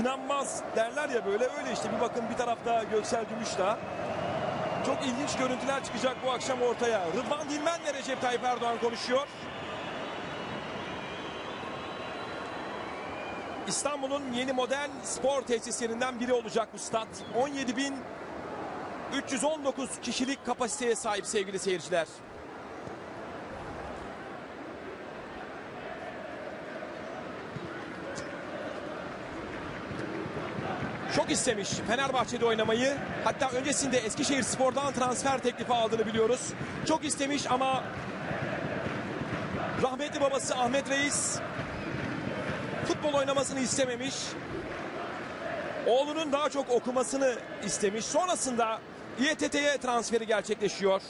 inanmaz derler ya böyle öyle işte bir bakın bir tarafta Göksel Gümüşdağ. Çok ilginç görüntüler çıkacak bu akşam ortaya. Rıdvan Dilmen'le Recep Tayyip Erdoğan konuşuyor. İstanbul'un yeni modern spor tesislerinden biri olacak bu stat. 17.319 kişilik kapasiteye sahip sevgili seyirciler. Çok istemiş Fenerbahçe'de oynamayı. Hatta öncesinde Eskişehir Spor'dan transfer teklifi aldığını biliyoruz. Çok istemiş ama rahmetli babası Ahmet Reis futbol oynamasını istememiş. Oğlunun daha çok okumasını istemiş. Sonrasında İETT'ye transferi gerçekleşiyor.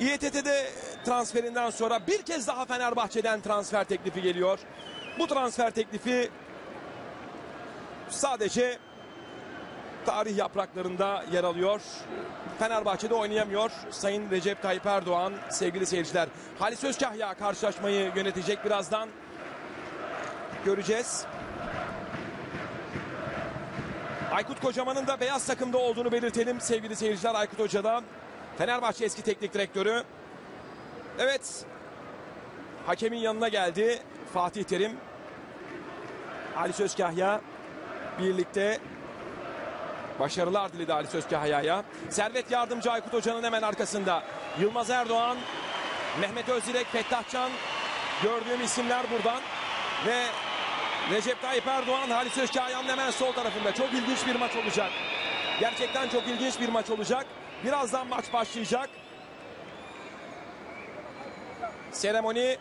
İETT'de transferinden sonra bir kez daha Fenerbahçe'den transfer teklifi geliyor. Bu transfer teklifi sadece tarih yapraklarında yer alıyor. Fenerbahçe'de oynayamıyor. Sayın Recep Tayyip Erdoğan sevgili seyirciler. Halis Özkahya karşılaşmayı yönetecek birazdan. Göreceğiz. Aykut Kocaman'ın da beyaz takımda olduğunu belirtelim sevgili seyirciler. Aykut Hoca da Fenerbahçe eski teknik direktörü. Evet. Hakemin yanına geldi Fatih Terim. Ali Sözkahya birlikte başarılar diledi Ali Sözkahya'ya. Servet Yardımcı Aykut Hoca'nın hemen arkasında. Yılmaz Erdoğan, Mehmet Özdilek, Fettah Can gördüğüm isimler buradan. Ve Recep Tayyip Erdoğan, Halis Özkahya'nın hemen sol tarafında. Çok ilginç bir maç olacak. Gerçekten çok ilginç bir maç olacak. Birazdan maç başlayacak. Seremoni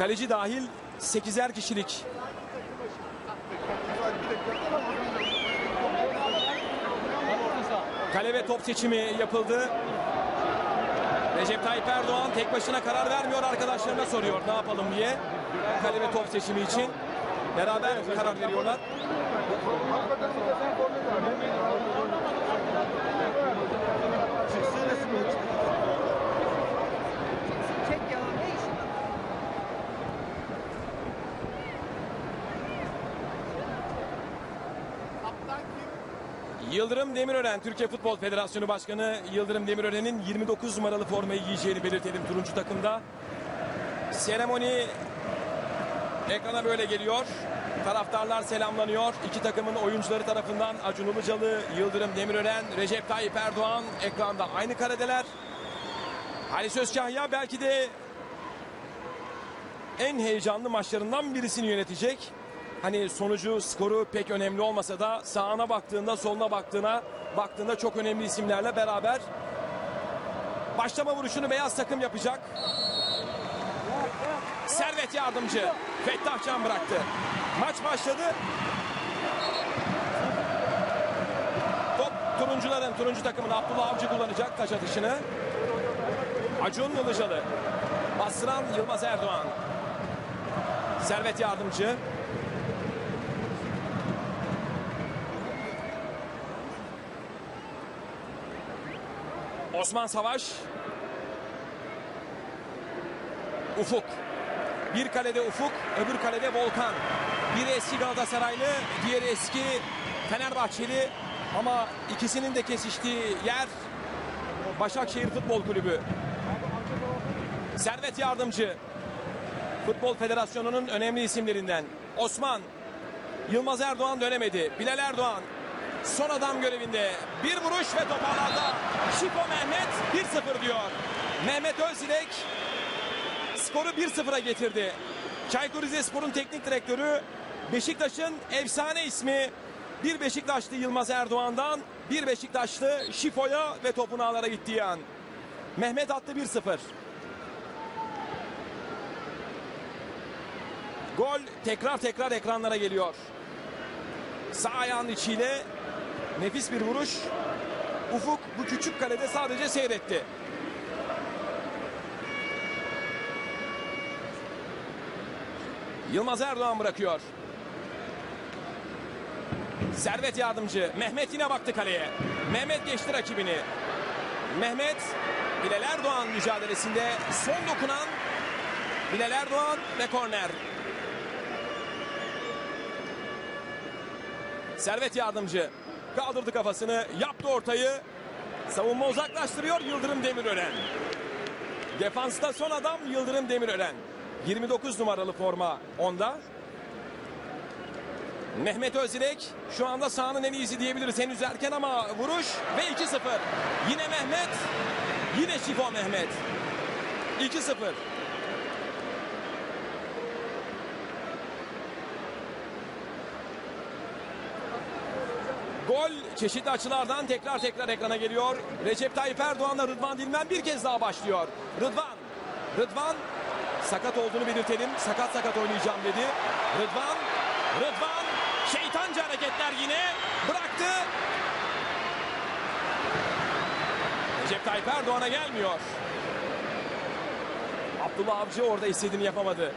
Kaleci dahil 8'er kişilik. Kale ve top seçimi yapıldı. Recep Tayyip Erdoğan tek başına karar vermiyor arkadaşlarına soruyor ne yapalım diye. Kale ve top seçimi için beraber karar veriyorlar. Çek ya ne işin? Yıldırım Demirören, Türkiye Futbol Federasyonu Başkanı Yıldırım Demirören'in 29 numaralı formayı giyeceğini belirtelim turuncu takımda. Seremoni ekrana böyle geliyor. Taraftarlar selamlanıyor. İki takımın oyuncuları tarafından Acun Ilıcalı, Yıldırım Demirören, Recep Tayyip Erdoğan ekranda aynı karedeler. Halis Özkahya belki de en heyecanlı maçlarından birisini yönetecek. Hani sonucu, skoru pek önemli olmasa da sağına baktığında, soluna baktığına baktığında çok önemli isimlerle beraber başlama vuruşunu beyaz takım yapacak. Servet yardımcı. Fettah Can bıraktı. Maç başladı. Top turuncuların, turuncu takımın Abdullah Avcı kullanacak taç atışını. Acun Ilıcalı. Bastıran Yılmaz Erdoğan. Servet yardımcı. Osman Savaş. Ufuk. Bir kalede Ufuk, öbür kalede Volkan. Biri eski Galatasaraylı, diğeri eski Fenerbahçeli. Ama ikisinin de kesiştiği yer Başakşehir Futbol Kulübü. Servet Yardımcı. Futbol Federasyonu'nun önemli isimlerinden. Osman. Yılmaz Erdoğan dönemedi. Bilal Erdoğan. Son adam görevinde. Bir vuruş ve top ağlarda. Şifo Mehmet 1-0 diyor. Mehmet Özilek skoru 1-0'a getirdi. Çaykur Rizespor'un teknik direktörü Beşiktaş'ın efsane ismi bir Beşiktaşlı Yılmaz Erdoğan'dan bir Beşiktaşlı Şifo'ya ve topun ağlara gittiği an. Mehmet attı 1-0. Gol tekrar tekrar ekranlara geliyor. Sağ ayağın içiyle nefis bir vuruş. Ufuk bu küçük kalede sadece seyretti. Yılmaz Erdoğan bırakıyor. Servet yardımcı. Mehmet yine baktı kaleye. Mehmet geçti rakibini. Mehmet Bilal Erdoğan mücadelesinde son dokunan Bilal Erdoğan ve korner. Servet yardımcı kaldırdı kafasını, yaptı ortayı. Savunma uzaklaştırıyor Yıldırım Demirören. Defansta son adam Yıldırım Demirören. 29 numaralı forma onda. Mehmet Özdirek şu anda sahanın en iyisi diyebiliriz. Henüz erken ama vuruş ve 2-0. Yine Mehmet. Yine Şifo Mehmet. 2-0. Gol çeşitli açılardan tekrar tekrar ekrana geliyor. Recep Tayyip Erdoğan'la Rıdvan Dilmen bir kez daha başlıyor. Rıdvan. Rıdvan sakat olduğunu belirtelim. Sakat sakat oynayacağım dedi. Rıdvan. Rıdvan. Şeytanca hareketler yine. Bıraktı. Recep Tayyip Erdoğan'a gelmiyor. Abdullah Avcı orada istediğini yapamadı.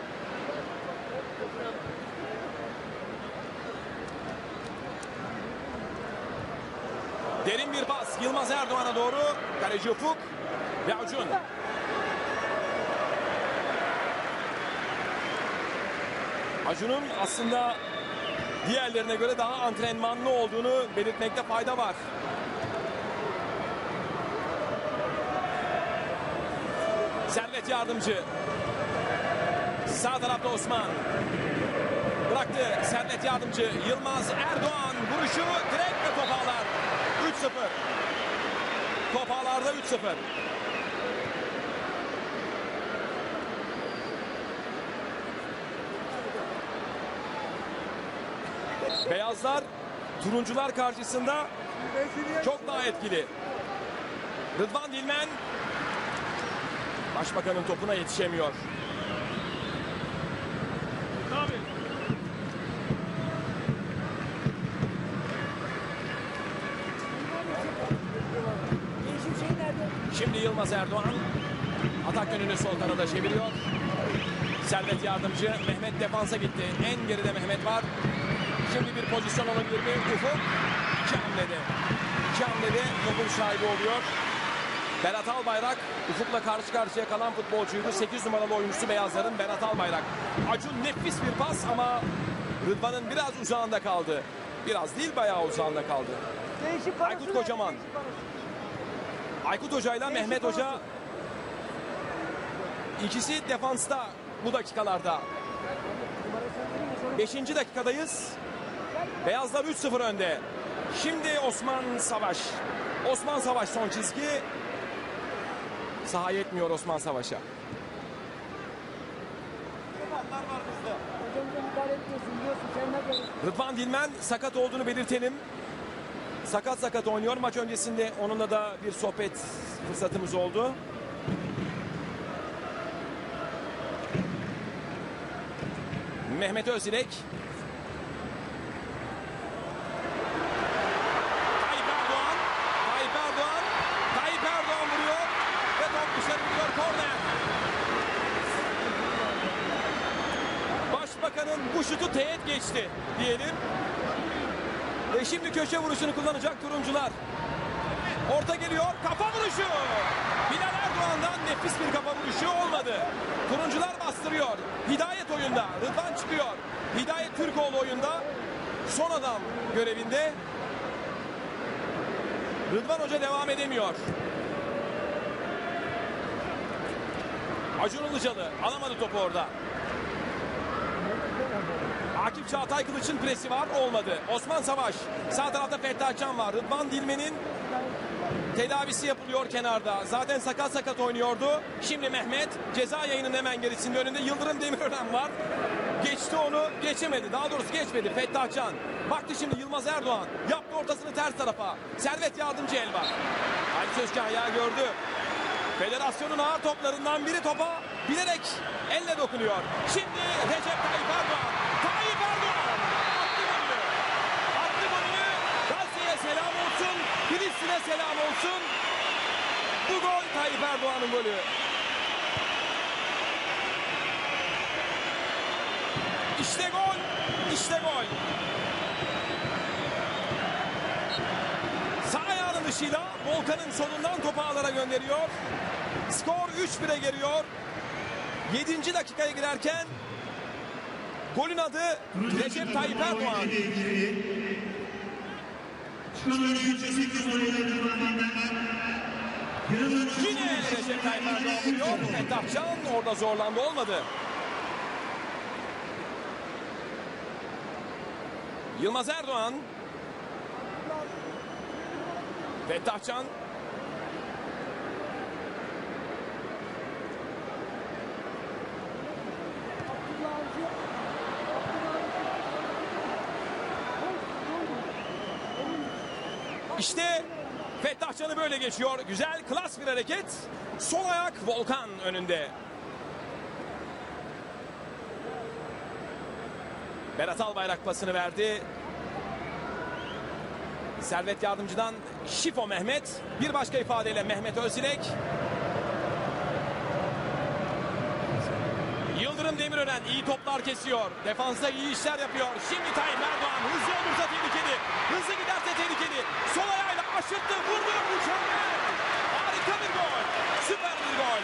Derin bir pas Yılmaz Erdoğan'a doğru. Kaleci Ufuk ve Acun. Acun'un aslında diğerlerine göre daha antrenmanlı olduğunu belirtmekte fayda var. Servet yardımcı. Sağ tarafta Osman. Bıraktı Servet yardımcı. Yılmaz Erdoğan vuruşu direkt ve top ağlar. 3-0. Top ağlarda 3-0. Beyazlar turuncular karşısında çok daha etkili. Rıdvan Dilmen Başbakanın topuna yetişemiyor. Şimdi Yılmaz Erdoğan atak yönünü sol kanada çeviriyor. Servet yardımcı Mehmet defansa gitti. En geride Mehmet var. Şimdi bir pozisyon alabilir mi? Ufuk iki hamlede. İki hamlede topun sahibi oluyor. Berat Albayrak Ufuk'la karşı karşıya kalan futbolcuydu. 8 numaralı oyuncusu Beyazların Berat Albayrak. Acun nefis bir pas ama Rıdvan'ın biraz uzağında kaldı. Biraz değil bayağı uzağında kaldı. Aykut? Kocaman. Aykut Hoca ile Mehmet Hoca ikisi defansta bu dakikalarda. Beşinci dakikadayız. Beyazlar 3-0 önde. Şimdi Osman Savaş. Osman Savaş son çizgi. Saha yetmiyor Osman Savaş'a. Rıdvan Dilmen sakat olduğunu belirtelim. Sakat sakat oynuyor. Maç öncesinde onunla da bir sohbet fırsatımız oldu. Mehmet Özdirek. Tayyip Erdoğan. Tayyip Erdoğan. Tayyip Erdoğan vuruyor. Ve top dışarı gidiyor. Korner. Başbakanın bu şutu teğet geçti diyelim. Şimdi köşe vuruşunu kullanacak turuncular. Orta geliyor. Kafa vuruşu. Bilal Erdoğan'dan nefis bir kafa vuruşu olmadı. Turuncular bastırıyor. Hidayet oyunda. Rıdvan çıkıyor. Hidayet Türkoğlu oyunda. Son adam görevinde. Rıdvan Hoca devam edemiyor. Acun Ilıcalı alamadı topu orada. Akif Çağatay Kılıç'ın presi var olmadı. Osman Savaş sağ tarafta Fettah Can var. Rıdvan Dilmen'in tedavisi yapılıyor kenarda. Zaten sakat sakat oynuyordu. Şimdi Mehmet ceza yayının hemen gerisinde önünde Yıldırım Demirören var. Geçti onu geçemedi. Daha doğrusu geçmedi Fettah Can. Baktı şimdi Yılmaz Erdoğan. Yaptı ortasını ters tarafa. Servet yardımcı el var. Ali Sözkan ayağı gördü. Federasyonun ağır toplarından biri topa bilerek elle dokunuyor. Şimdi Recep Tayyip Erdoğan. Tayyip Erdoğan attı golünü. Attı golünü. Gazze'ye selam olsun. Filistin'e selam olsun. Bu gol Tayyip Erdoğan'ın golü. İşte gol. İşte gol. vuruşuyla Volkan'ın solundan topu ağlara gönderiyor. Skor 3-1'e geliyor. 7. dakikaya girerken golün adı Recep Tayyip Erdoğan. Yine Recep Tayyip Erdoğan vuruyor. Fettah Can orada zorlandı olmadı. Yılmaz Erdoğan. Fettah Can. Abdullah Avcı. Abdullah Avcı. İşte Fettah böyle geçiyor. Güzel, klas bir hareket. Sol ayak Volkan önünde. Berat Albayrak pasını verdi. Servet Yardımcı'dan Şifo Mehmet. Bir başka ifadeyle Mehmet Özilek. Yıldırım Demirören iyi toplar kesiyor. Defansta iyi işler yapıyor. Şimdi Tayyip Erdoğan hızlı olursa tehlikeli. Hızlı giderse tehlikeli. Sol ayağıyla aşırttı. Vurdu. Mükemmel. Harika bir gol. Süper bir gol.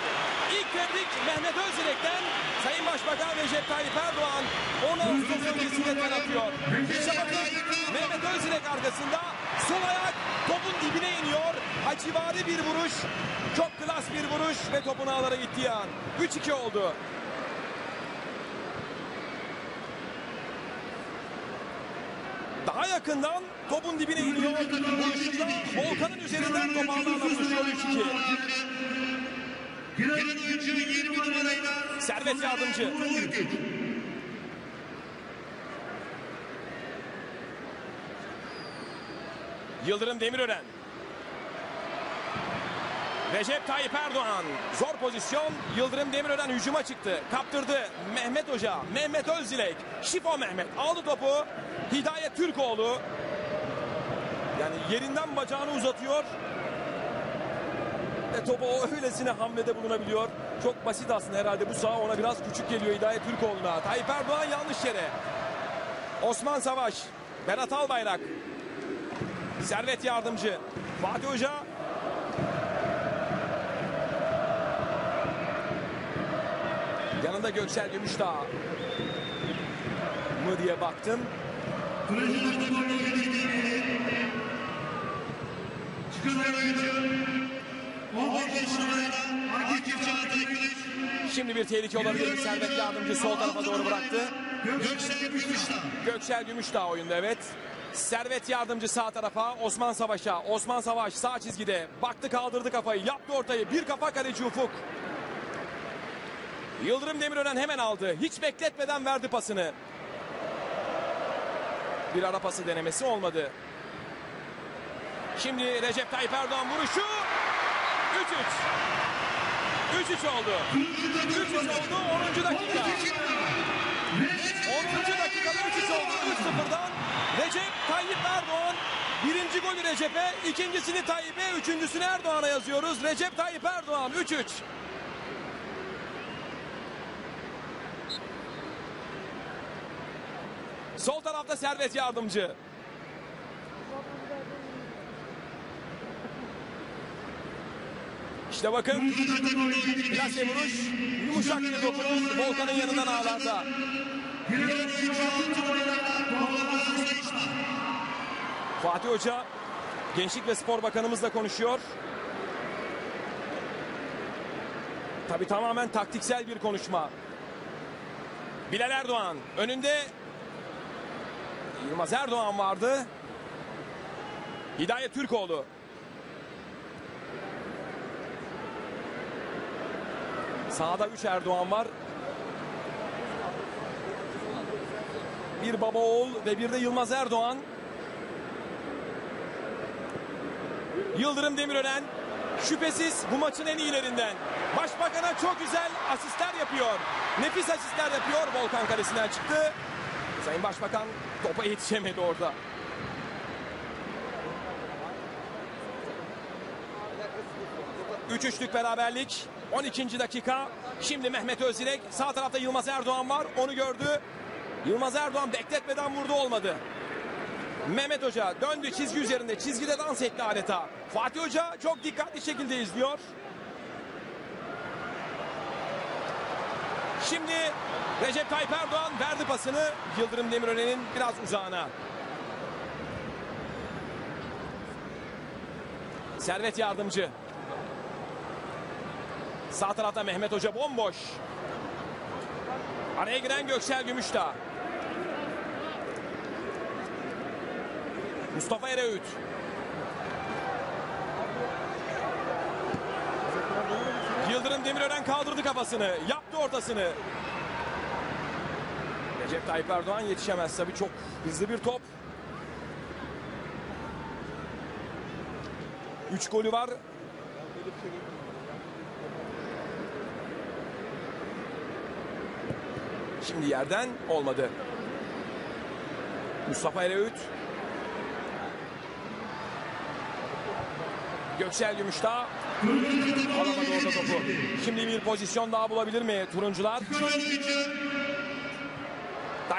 İlk tebrik Mehmet Özilek'ten Sayın Başbakan Recep Tayyip Erdoğan 10 Ağustos öncesinde ter atıyor. İşte bakın Mehmet Özilek arkasında sol ayak topun dibine iniyor. Hacivari bir vuruş. Çok klas bir vuruş ve topun ağlara gittiği an. 3-2 oldu. Daha topun dibine iniyor. Vuruşunda Volkan'ın üzerinden top ağlarla buluşuyor 3-2. Giren oyuncu 20 numarayla Servet Yardımcı. Yıldırım Demirören. Recep Tayyip Erdoğan. Zor pozisyon. Yıldırım Demirören hücuma çıktı. Kaptırdı. Mehmet Hoca. Mehmet Özdilek. Şifo Mehmet. Aldı topu. Hidayet Türkoğlu. Yani yerinden bacağını uzatıyor. Ve topu o öylesine hamlede bulunabiliyor. Çok basit aslında herhalde bu saha ona biraz küçük geliyor Hidayet Türkoğlu'na. Tayyip Erdoğan yanlış yere. Osman Savaş. Berat Albayrak. Servet Yardımcı. Fatih Hoca. Yanında Göksel Gümüşdağ. Mı diye baktım. Kulecilerden gol yedi. Çıkan oyuncu 15 numarayla Akif Çağatay Güneş. Şimdi bir tehlike olabilir. Servet Yardımcı sol tarafa doğru bıraktı. Göksel Gümüşdağ. Göksel Gümüşdağ oyunda evet. Servet yardımcı sağ tarafa Osman Savaş'a. Osman Savaş sağ çizgide. Baktı kaldırdı kafayı. Yaptı ortayı. Bir kafa kaleci Ufuk. Yıldırım Demirören hemen aldı. Hiç bekletmeden verdi pasını. Bir ara pası denemesi olmadı. Şimdi Recep Tayyip Erdoğan vuruşu. 3-3. 3-3 oldu. 3-3 oldu 10. dakika. 10. dakikada 3-3 oldu 3-0'dan Recep Tayyip Erdoğan birinci golü Recep'e, ikincisini Tayyip'e, üçüncüsünü Erdoğan'a yazıyoruz. Recep Tayyip Erdoğan 3-3. Sol tarafta Servet Yardımcı. İşte bakın plase vuruş, yumuşak bir dokunuş Volkan'ın yanından ağlarda. Giren oyuncu 6 numarayla Muhammed Sayışma. Fatih Hoca Gençlik ve Spor Bakanımızla konuşuyor. Tabi tamamen taktiksel bir konuşma. Bilal Erdoğan önünde Yılmaz Erdoğan vardı. Hidayet Türkoğlu. Sağda 3 Erdoğan var. Bir baba oğul ve bir de Yılmaz Erdoğan. Yıldırım Demirören şüphesiz bu maçın en iyilerinden. Başbakan'a çok güzel asistler yapıyor. Nefis asistler yapıyor. Volkan Kalesi'nden çıktı. Sayın Başbakan topa yetişemedi orada. Üç üçlük beraberlik. 12. dakika. Şimdi Mehmet Özilek. Sağ tarafta Yılmaz Erdoğan var. Onu gördü. Yılmaz Erdoğan bekletmeden vurdu olmadı. Mehmet Hoca döndü çizgi üzerinde. Çizgide dans etti adeta. Fatih Hoca çok dikkatli şekilde izliyor. Şimdi Recep Tayyip Erdoğan verdi pasını Yıldırım Demirören'in biraz uzağına. Servet yardımcı. Sağ tarafta Mehmet Hoca bomboş. Araya giren Göksel Gümüşdağ. Mustafa Ereğüt. Yıldırım Demirören kaldırdı kafasını. Yaptı ortasını. Recep Tayyip Erdoğan yetişemez tabii çok hızlı bir top. 3 golü var. Şimdi yerden olmadı. Mustafa Ereğüt. Göksel Gümüşdağ. Alamadı orada topu. Şimdi bir pozisyon daha bulabilir mi turuncular?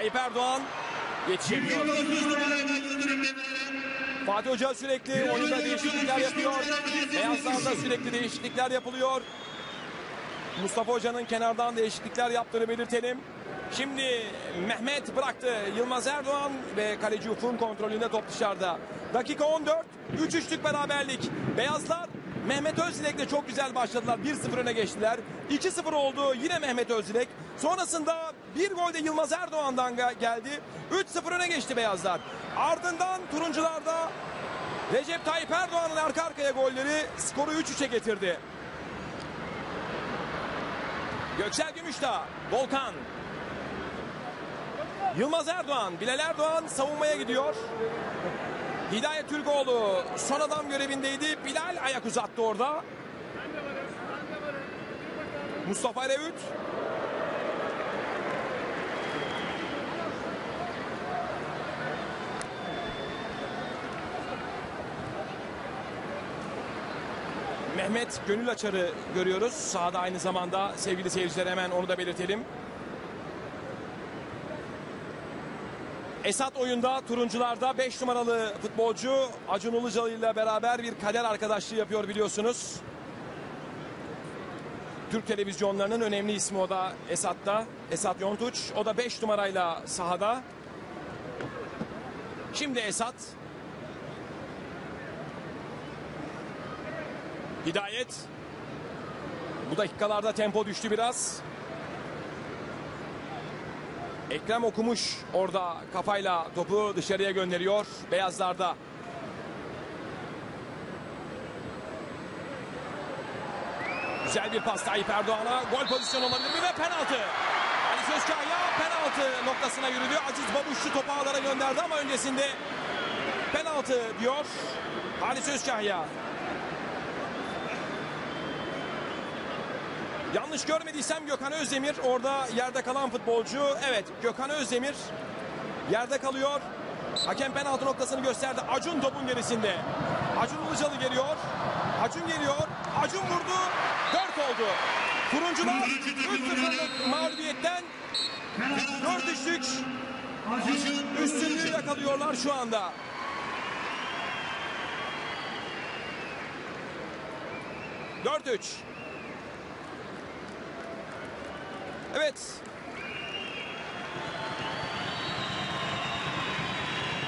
Tayyip Erdoğan yetişemiyor. 9 numarayla Yıldırım Demirören. Fatih Hoca sürekli oyunda değişiklikler yapıyor. Beyazlarda sürekli değişiklikler yapılıyor. Mustafa Hoca'nın kenardan değişiklikler yaptığını belirtelim. Şimdi Mehmet bıraktı. Yılmaz Erdoğan ve kaleci Ufuk'un kontrolünde top dışarıda. Dakika 14. 3-3'lük beraberlik. Beyazlar Mehmet Özdilek'le çok güzel başladılar. 1-0 öne geçtiler. 2-0 oldu yine Mehmet Özdilek. Sonrasında bir gol de Yılmaz Erdoğan'dan geldi. 3-0 öne geçti Beyazlar. Ardından turuncularda Recep Tayyip Erdoğan'ın arka arkaya golleri skoru 3-3'e getirdi. Göksel Gümüşdağ, Volkan. Yılmaz Erdoğan, Bilal Erdoğan savunmaya gidiyor. Hidayet Türkoğlu son adam görevindeydi. Bilal ayak uzattı orada. Mustafa Ereğüt. Mehmet Gönül Açar'ı görüyoruz. Sahada aynı zamanda sevgili seyirciler hemen onu da belirtelim. Esat oyunda turuncularda 5 numaralı futbolcu Acun Ilıcalı ile beraber bir kader arkadaşlığı yapıyor biliyorsunuz. Türk televizyonlarının önemli ismi o da Esat'ta. Esat Yontuç. O da 5 numarayla sahada. Şimdi Esat. Hidayet. Bu dakikalarda tempo düştü biraz. Ekrem okumuş orada kafayla topu dışarıya gönderiyor. Beyazlarda. Güzel bir pas Tayyip Erdoğan'a. Gol pozisyonu olabilir mi ve penaltı. Ali Sözkaya penaltı noktasına yürüdü. Aziz Babuşçu topu ağlara gönderdi ama öncesinde penaltı diyor. Ali Sözkaya. Yanlış görmediysem Gökhan Özdemir orada yerde kalan futbolcu. Evet Gökhan Özdemir yerde kalıyor. Hakem penaltı noktasını gösterdi. Acun topun gerisinde. Acun Ilıcalı geliyor. Acun geliyor. Acun vurdu. 4 oldu. Turuncular 3-0'lık mağlubiyetten 4-3'lük üstünlüğü yakalıyorlar şu anda. Dört üç. Evet.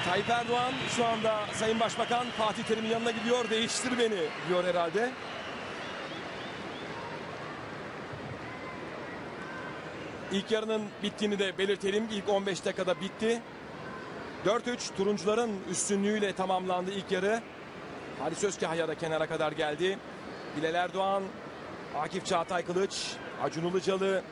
Tayyip Erdoğan şu anda Sayın Başbakan Fatih Terim'in yanına gidiyor. Değiştir beni diyor herhalde. İlk yarının bittiğini de belirtelim. İlk 15 dakikada bitti. 4-3 turuncuların üstünlüğüyle tamamlandı ilk yarı. Halis Özkahya da kenara kadar geldi. Bilal Erdoğan, Akif Çağatay Kılıç, Acun Ilıcalı,